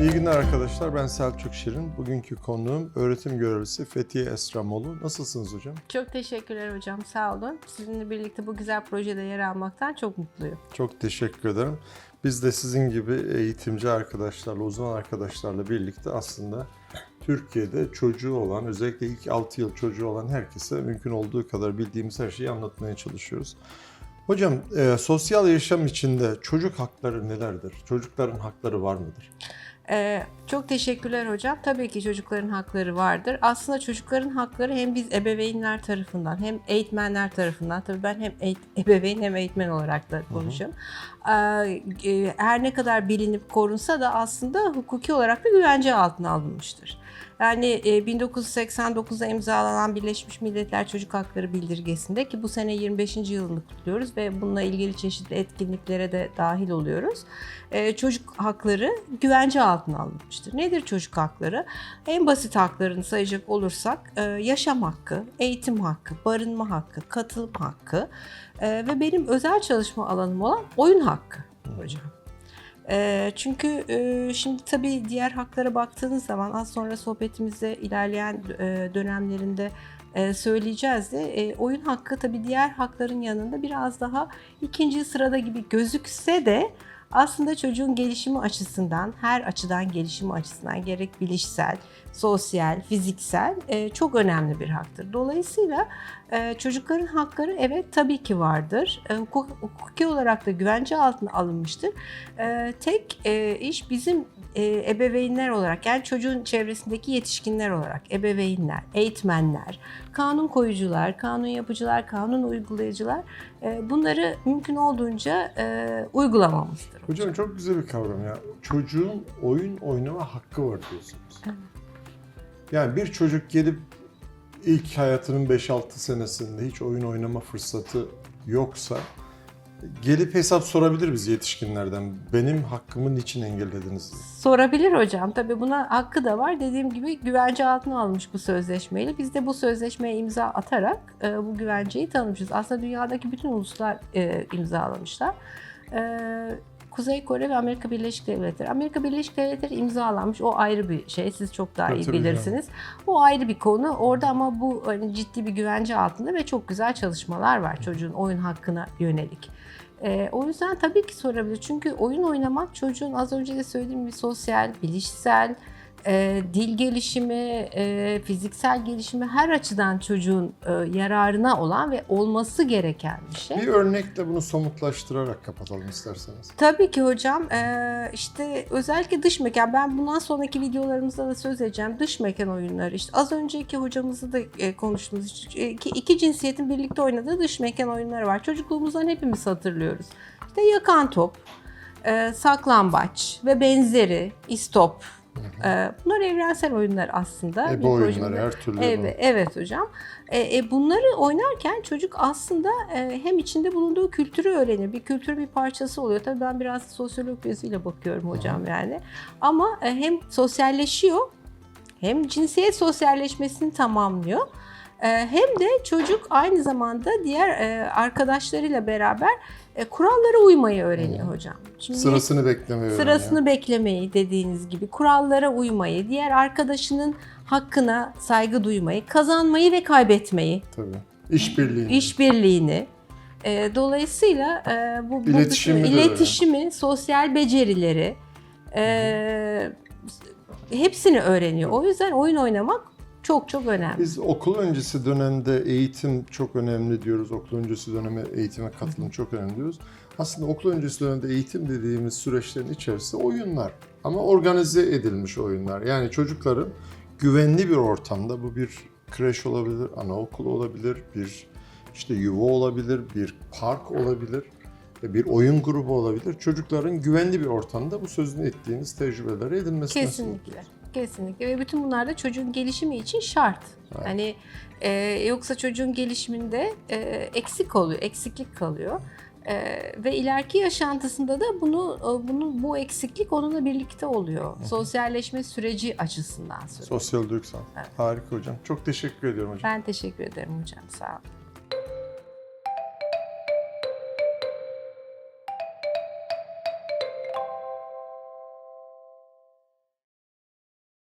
İyi günler arkadaşlar. Ben Selçuk Şirin. Bugünkü konuğum öğretim görevlisi Fethiye Esramoğlu. Nasılsınız hocam? Çok teşekkürler hocam. Sağ olun. Sizinle birlikte bu güzel projede yer almaktan çok mutluyum. Çok teşekkür ederim. Biz de sizin gibi eğitimci arkadaşlarla, uzman arkadaşlarla birlikte aslında Türkiye'de çocuğu olan, özellikle ilk 6 yıl çocuğu olan herkese mümkün olduğu kadar bildiğimiz her şeyi anlatmaya çalışıyoruz. Hocam, e, sosyal yaşam içinde çocuk hakları nelerdir? Çocukların hakları var mıdır? Ee, çok teşekkürler hocam. Tabii ki çocukların hakları vardır. Aslında çocukların hakları hem biz ebeveynler tarafından hem eğitmenler tarafından, tabii ben hem ebeveyn hem eğitmen olarak da konuşuyorum. Ee, e, her ne kadar bilinip korunsa da aslında hukuki olarak da güvence altına alınmıştır. Yani e, 1989'da imzalanan Birleşmiş Milletler Çocuk Hakları Bildirgesi'nde ki bu sene 25. yılını kutluyoruz ve bununla ilgili çeşitli etkinliklere de dahil oluyoruz. E, çocuk hakları güvence altına alınmıştır. Nedir çocuk hakları? En basit haklarını sayacak olursak e, yaşam hakkı, eğitim hakkı, barınma hakkı, katılım hakkı e, ve benim özel çalışma alanım olan oyun hakkı hocam. E, çünkü e, şimdi tabii diğer haklara baktığınız zaman az sonra sohbetimizde ilerleyen e, dönemlerinde e, söyleyeceğiz de e, oyun hakkı tabii diğer hakların yanında biraz daha ikinci sırada gibi gözükse de aslında çocuğun gelişimi açısından, her açıdan gelişimi açısından gerek bilişsel, sosyal, fiziksel e, çok önemli bir haktır. Dolayısıyla e, çocukların hakları evet tabii ki vardır. E, hukuk- hukuki olarak da güvence altına alınmıştır. Tek iş bizim ebeveynler olarak yani çocuğun çevresindeki yetişkinler olarak ebeveynler, eğitmenler, kanun koyucular, kanun yapıcılar, kanun uygulayıcılar bunları mümkün olduğunca uygulamamızdır. Hocam çok güzel bir kavram ya. Çocuğun oyun oynama hakkı var diyorsunuz. Evet. Yani bir çocuk gelip ilk hayatının 5-6 senesinde hiç oyun oynama fırsatı yoksa gelip hesap sorabilir biz yetişkinlerden. Benim hakkımı niçin engellediniz diye. Sorabilir hocam. Tabii buna hakkı da var. Dediğim gibi güvence altına almış bu sözleşmeyle. Biz de bu sözleşmeye imza atarak e, bu güvenceyi tanımışız. Aslında dünyadaki bütün uluslar e, imzalamışlar. E, Kuzey Kore ve Amerika Birleşik Devletleri. Amerika Birleşik Devletleri imzalanmış. O ayrı bir şey. Siz çok daha iyi Hatırlıyorum. bilirsiniz. O ayrı bir konu. Orada ama bu hani ciddi bir güvence altında ve çok güzel çalışmalar var çocuğun oyun hakkına yönelik. Ee, o yüzden tabii ki sorabilir. Çünkü oyun oynamak çocuğun az önce de söylediğim bir sosyal, bilişsel, e, dil gelişimi, e, fiziksel gelişimi her açıdan çocuğun e, yararına olan ve olması gereken bir şey. Bir örnekle bunu somutlaştırarak kapatalım isterseniz. Tabii ki hocam. İşte özellikle dış mekan. Ben bundan sonraki videolarımızda da söz edeceğim. Dış mekan oyunları. İşte az önceki hocamızla da e, konuştuğumuz iki, iki cinsiyetin birlikte oynadığı dış mekan oyunları var. Çocukluğumuzdan hepimiz hatırlıyoruz. İşte yakan top, e, saklambaç ve benzeri, istop. E, bunlar evrensel oyunlar aslında. Oyunları projede- her türlü. Evet, evet hocam. E, e, bunları oynarken çocuk aslında e, hem içinde bulunduğu kültürü öğrenir. Bir kültürün bir parçası oluyor. Tabii ben biraz sosyolog gözüyle bakıyorum hocam yani. Ama e, hem sosyalleşiyor hem cinsiyet sosyalleşmesini tamamlıyor. E, hem de çocuk aynı zamanda diğer e, arkadaşlarıyla beraber e, kurallara uymayı öğreniyor hocam. Şimdi Sırasını beklemeyi Sırasını beklemeyi dediğiniz gibi, kurallara uymayı, diğer arkadaşının hakkına saygı duymayı, kazanmayı ve kaybetmeyi, Tabii. İşbirliği. işbirliğini. E, dolayısıyla e, bu bu İletişimi bütün- de öyle. iletişimi, sosyal becerileri e, hepsini öğreniyor. O yüzden oyun oynamak çok çok önemli. Biz okul öncesi dönemde eğitim çok önemli diyoruz. Okul öncesi döneme eğitime katılım çok önemli diyoruz. Aslında okul öncesi dönemde eğitim dediğimiz süreçlerin içerisinde oyunlar. Ama organize edilmiş oyunlar. Yani çocukların güvenli bir ortamda bu bir kreş olabilir, anaokul olabilir, bir işte yuva olabilir, bir park olabilir, ve bir oyun grubu olabilir. Çocukların güvenli bir ortamda bu sözünü ettiğiniz tecrübeleri edinmesine Kesinlikle. Kesinlikle ve bütün bunlar da çocuğun gelişimi için şart. Evet. Hani e, yoksa çocuğun gelişiminde e, eksik oluyor, eksiklik kalıyor. E, ve ileriki yaşantısında da bunu e, bunu bu eksiklik onunla birlikte oluyor. Sosyalleşme süreci açısından. Sosyal duygusal. Evet. Harika hocam. Çok teşekkür ediyorum hocam. Ben teşekkür ederim hocam. Sağ olun.